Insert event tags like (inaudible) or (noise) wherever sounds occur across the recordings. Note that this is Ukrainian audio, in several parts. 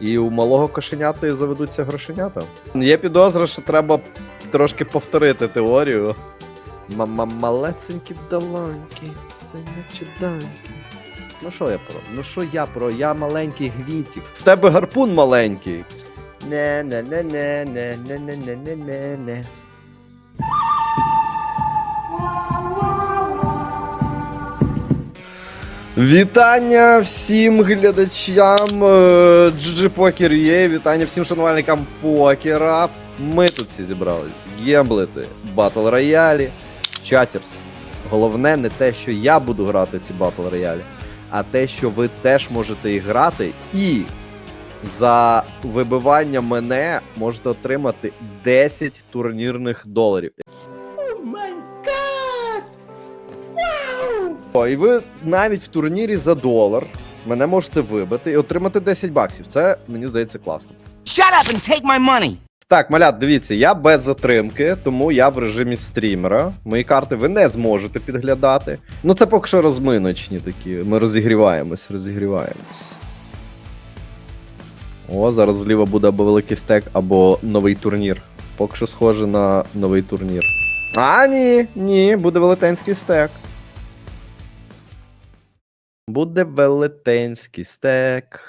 І у малого кошенята і заведуться грошенята. Є підозра, що треба трошки повторити теорію. Мама малесенькі долоньки, синячі доньки. Ну що я про? Ну що я про? Я маленький гвінтик. В тебе гарпун маленький. не Вітання всім глядачам е, GG Poker UA, вітання всім шанувальникам покера. Ми тут всі зібрались гемблити, батл роялі, чатерс. Головне не те, що я буду грати ці батл роялі, а те, що ви теж можете їх грати, і за вибивання мене можете отримати 10 турнірних доларів. І ви навіть в турнірі за долар мене можете вибити і отримати 10 баксів. Це мені здається класно. Shut up and take my money. Так, малят, дивіться, я без затримки, тому я в режимі стрімера. Мої карти ви не зможете підглядати. Ну це поки що розминочні такі. Ми розігріваємось, розігріваємось. О, зараз зліва буде або великий стек, або новий турнір. Поки що схоже на новий турнір. А, ні, ні, буде велетенський стек. Буде велетенський стек.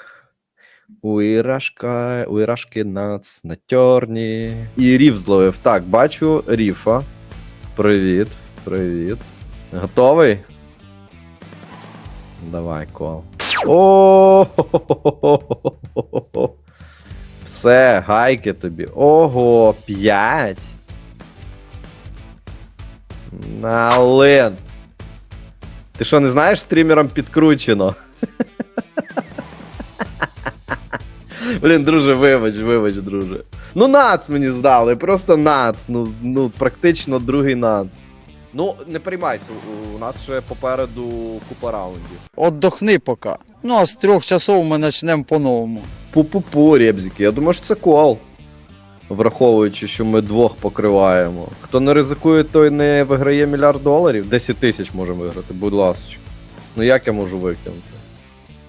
У Ірашка, у Ірашки нац на тьорні. І ріф зловив. Так, бачу ріфа. Привіт, привіт. Готовий? Давай, кол. О! Все, гайки тобі. Ого, 5. Налин. Ти що, не знаєш, стрімерам підкручено? Блін, друже, вибач, вибач, друже. Ну, нац мені здали, просто нац. Ну, ну практично другий нац. Ну, не приймайся, у- нас ще попереду купа раундів. Отдохни поки. Ну а з трьох часов ми почнемо по-новому. Пу-пу-пу, ребзики. Я думаю, що це кол. Враховуючи, що ми двох покриваємо. Хто не ризикує, той не виграє мільярд доларів. 10 тисяч можемо виграти, будь ласка. Ну як я можу викинути?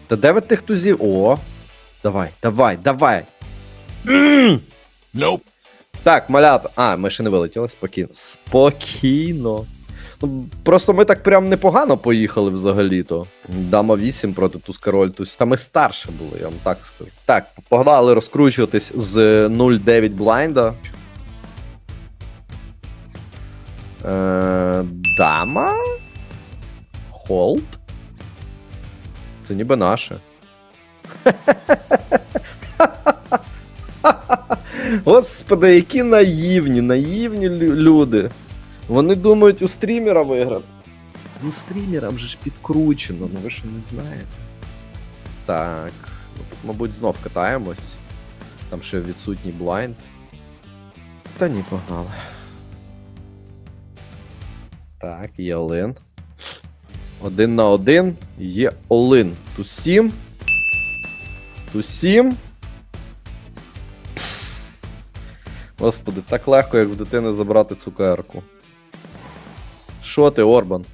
Та де ви тих тузів? О! Давай, давай, давай. Nope. Так, малята. А, ми ще не вилетіли, спокійно. Спокійно. Просто ми так прям непогано поїхали взагалі-то. Дама 8 проти туз король туз. Та ми старше були, я вам так скажу. Так, погнали розкручуватись з 0-9 блайнда. Е, дама? Холд? Це ніби наше. (laughs) Господи, які наївні, наївні люди. Вони думають у стрімера виграти. Ну, стрімерам же ж підкручено, ну ви що не знаєте. Так. Ну тут, мабуть, знов катаємось. Там ще відсутній блайнд. Та ні, погнали. Так, є Олин. Один на один є Олин. Тусім. Тусім. Господи, так легко, як в дитини забрати цукерку. Що ти, Орбан?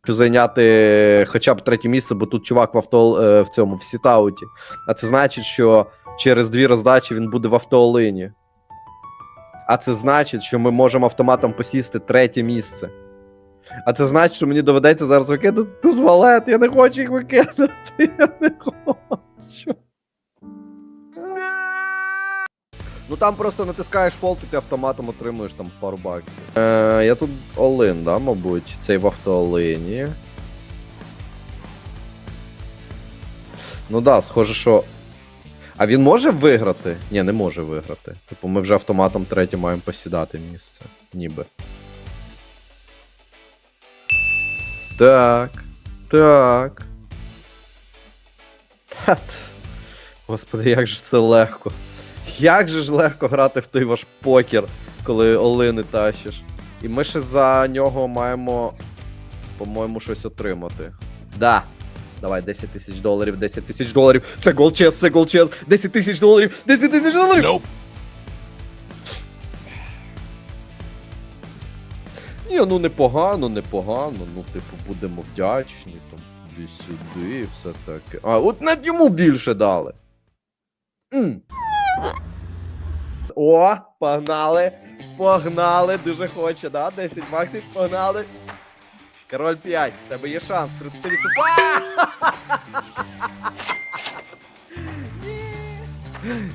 Хочу зайняти хоча б третє місце, бо тут чувак в авто е, в цьому в сітауті. А це значить, що через дві роздачі він буде в автоолині. А це значить, що ми можемо автоматом посісти третє місце. А це значить, що мені доведеться зараз викидати туз валет. Я не хочу їх викидати. (laughs) Я не хочу. Ну там просто натискаєш фолт, і ти автоматом отримуєш там пару баксів. Е, я тут Олин, да, мабуть. Цей в автоолині. Ну да, схоже, що. А він може виграти? Ні, не може виграти. Типу, ми вже автоматом третє маємо посідати місце. Ніби. Так. Так. Та Господи, як же це легко. Як же ж легко грати в той ваш покер, коли олини тащиш. І ми ще за нього маємо, по-моєму, щось отримати. Да. Давай, 10 тисяч доларів, 10 тисяч доларів. Це голчез, це голчез. 10 тисяч доларів, 10 тисяч доларів. Nope. Ні, ну непогано, непогано. Ну, типу, будемо вдячні, там, туди-сюди, все таке. А, от над йому більше дали. М. О, погнали. Погнали, дуже хоче, да? 10 максів, погнали. Король 5, в тебе є шанс, 30 (laughs)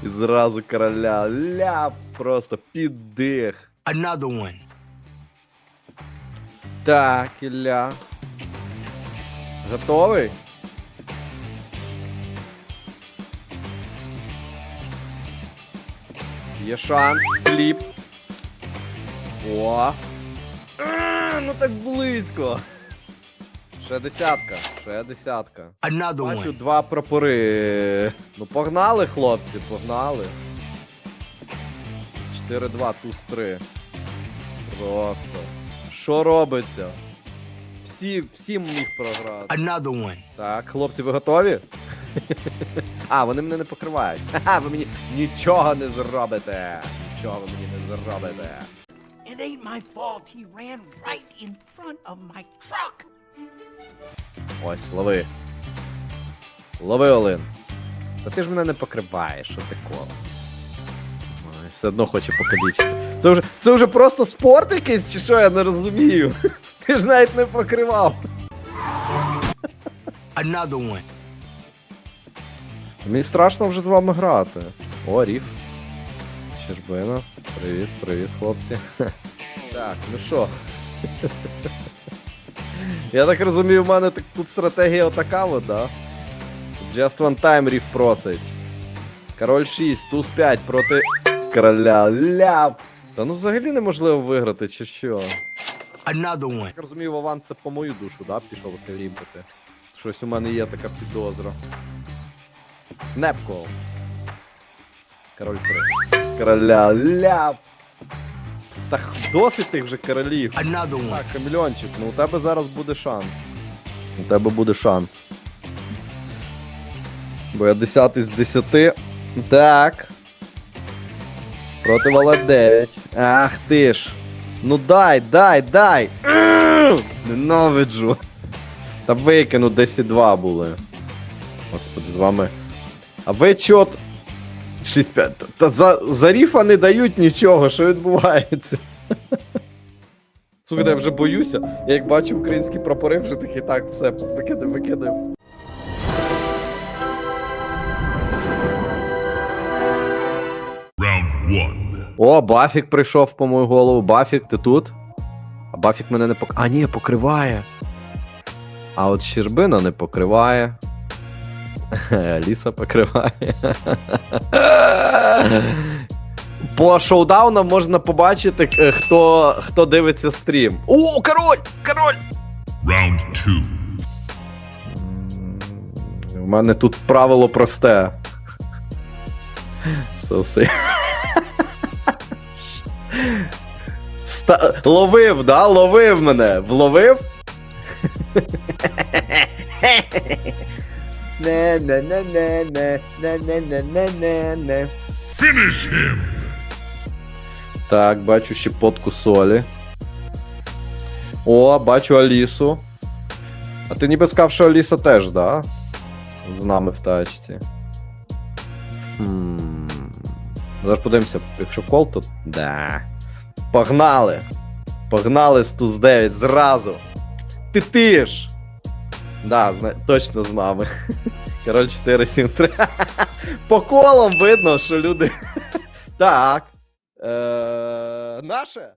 І зразу короля. Ля, просто піддих. Another one. Так, Ілля. Готовий? Є шанс. Кліп. О. А, ну так близько. Ще десятка. Ще десятка. Бачу два прапори. Ну погнали, хлопці, погнали. 4-2, туз 3. Просто. Що робиться? Всі, всім міг програти. Another one. Так, хлопці, ви готові? (laughs) А, вони мене не покривають. Ха-ха, ви мені нічого не зробите. Нічого ви мені не зробите. It ain't my fault he ran right in front of my truck. Ось, лови. Лови, Олин. Та ти ж мене не покриваєш, що ти коло. Ой, все одно хоче покалічити. Це вже, це вже просто спорт якийсь, чи що, я не розумію. (laughs) Ти ж навіть не покривав. Another one. Мені страшно вже з вами грати. О, Ріф. Щербина. Привіт, привіт, хлопці. (laughs) Так, ну що. (laughs) Я так розумію, в мене тут стратегія отака от, да? Just one time Ріф просить. Король 6, туз 5 проти короля. Ляп. Та ну взагалі неможливо виграти, чи що? Another one. Так розумію, Вован це по мою душу, да, пішов оце рімпити. Щось у мене є така підозра. Снепкол. Король 3. Короля ляп. Та досить тих вже королів. Так, хамільончик, ну у тебе зараз буде шанс. У тебе буде шанс. Бо я 10 з 10. Так. Проти вала 9. Ах ти ж. Ну дай, дай, дай. Ненавиджу. Та викину 10-2 були. Господи, з вами. А ви чот. 6-5. Та за, за ріфа не дають нічого, що відбувається. Слухайте, я вже боюся. Я як бачу українські прапори, вже такий так, все, викидаю, викидаю. О, Бафік прийшов по мою голову. Бафік, ти тут? А Бафік мене не пок... А, ні, покриває. А от Щербина не покриває. (laughs) Ліса покриває. (laughs) По шоудаунам можна побачити, е, хто, хто дивиться стрім. О, король! Король! Round two. У мене тут правило просте. Соси. Ста... Ловив, да? Ловив мене. Вловив? (laughs) не не не не не не не не не не не Finish him. Так, бачу щепотку солі. О, бачу Алісу. А ти ніби сказав, що Аліса теж, да? З нами в тачці. Хм. Зараз подивимося, якщо кол, то. Да. Погнали! Погнали з туз 9 зразу! Ти ти ж! Да, зна... точно з нами. Король 4, 7, 3. По колам видно, що люди. так. Е... Наше?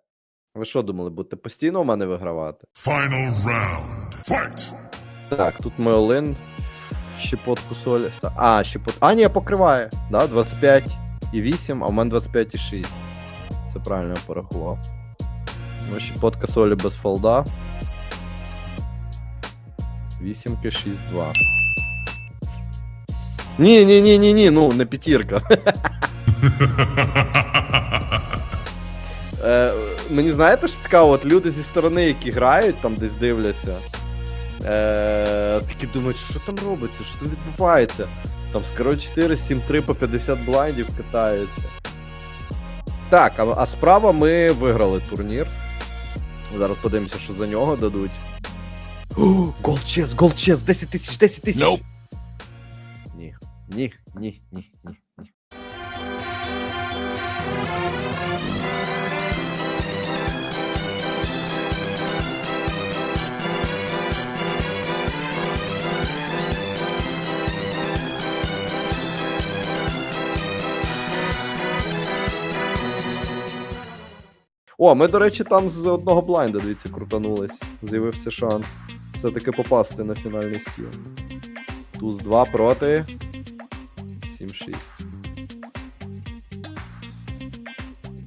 Ви що думали, будете постійно у мене вигравати? Final round. Fight. Так, тут ми Олин. Щепотку солі. А, щепот. А, ні, покриває. Да, 25 і 8, а в мене 25 і 6. Це правильно я порахував. Ну, щепотка солі без фолда. 8 6 2. Ні, ні, ні, ні, ні, ну, не п'ятірка. (laughs) Е, мені знаєте, що цікаво, от люди зі сторони, які грають, там десь дивляться. Е, такі думають, що там робиться, що там відбувається. Там з 4, 7-3 по 50 блайндів катаються. Так, а, а справа ми виграли турнір. Зараз подивимося, що за нього дадуть. Голд чес, голд чес, 10 тисяч, 10 тисяч. Nope. Ні, ні, ні, ні, ні, ні. О, ми, до речі, там з одного блайнда, дивіться, крутанулись. З'явився шанс все-таки попасти на фінальний стіл. Туз 2 проти. 7-6.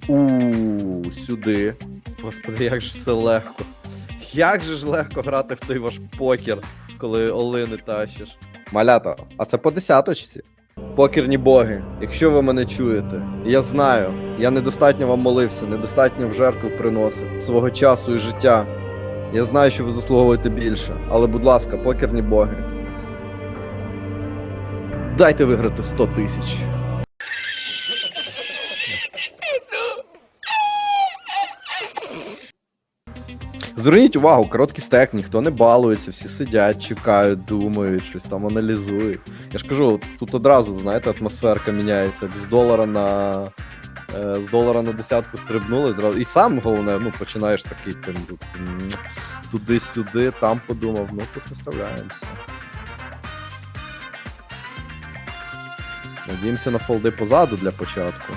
У сюди. Господи, як же це легко. Як же ж легко грати в той ваш покер, коли олини тащиш. Малята, а це по десяточці. Покерні боги, якщо ви мене чуєте, я знаю, я недостатньо вам молився, недостатньо в жертву приносив свого часу і життя. Я знаю, що ви заслуговуєте більше, але, будь ласка, покерні боги. Дайте виграти 100 тисяч. Зверніть увагу, короткий стек, ніхто не балується, всі сидять, чекають, думають, щось там аналізують. Я ж кажу, тут одразу, знаєте, атмосферка міняється. З долара на. Е, З долара на десятку стрибнули зразу. І сам головне, ну, починаєш такий тим, туди-сюди, там подумав, ну тут виставляємося. Надіємося на фолди позаду для початку.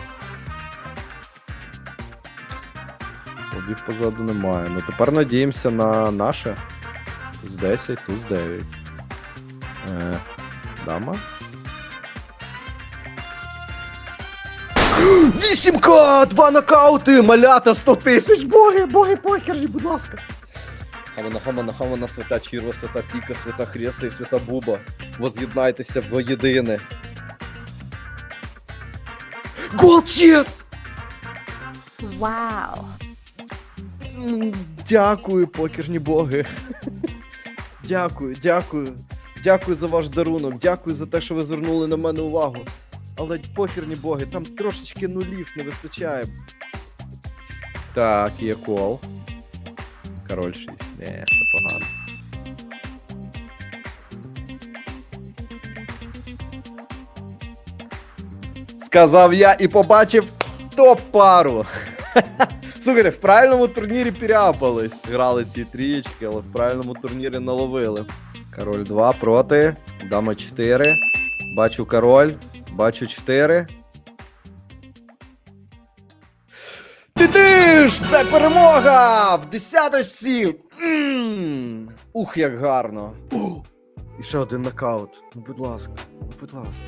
Фолдів позаду немає. Ну тепер надіємося на наше. Туз 10, туз 9. Е, дама. 8К! Два нокаути! Малята 100 тисяч! Боги, боги, покерні, будь ласка! Хамана, хамана, хамана, свята Чірва, свята Піка, свята Хреста і свята Буба. Воз'єднайтеся в єдине. Голчес! М, Дякую, покерні боги. Дякую, дякую. Дякую за ваш дарунок. Дякую за те, що ви звернули на мене увагу. Але покерні боги, там трошечки нулів не вистачає. Так, є кол. Король 6. Не, це погано. Сказав я і побачив топ-пару. (laughs) Слухайте, в правильному турнірі піряпались. Грали ці трієчки, але в правильному турнірі наловили. Король 2 проти. Дама 4. Бачу король. Бачу 4. Ти ж! Це перемога! В десяточці! Ух, як гарно! Ух! І ще один нокаут. Ну, будь ласка, ну, будь ласка.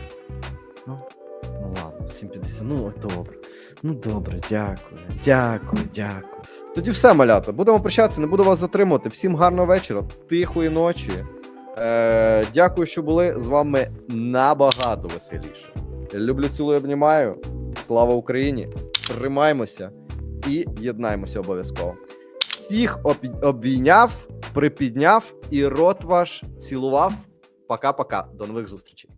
Ну, ну ладно, 750. Ну, добре. Ну добре, дякую, дякую, дякую. Тоді все, малята. Будемо прощатися, не буду вас затримувати. Всім гарного вечора, тихої ночі. Е, дякую, що були з вами набагато веселіше. Люблю, цілую, обнімаю. Слава Україні! Тримаймося і єднаймося обов'язково. Всіх обійняв, припідняв і рот ваш цілував. Пока-пока. До нових зустрічей.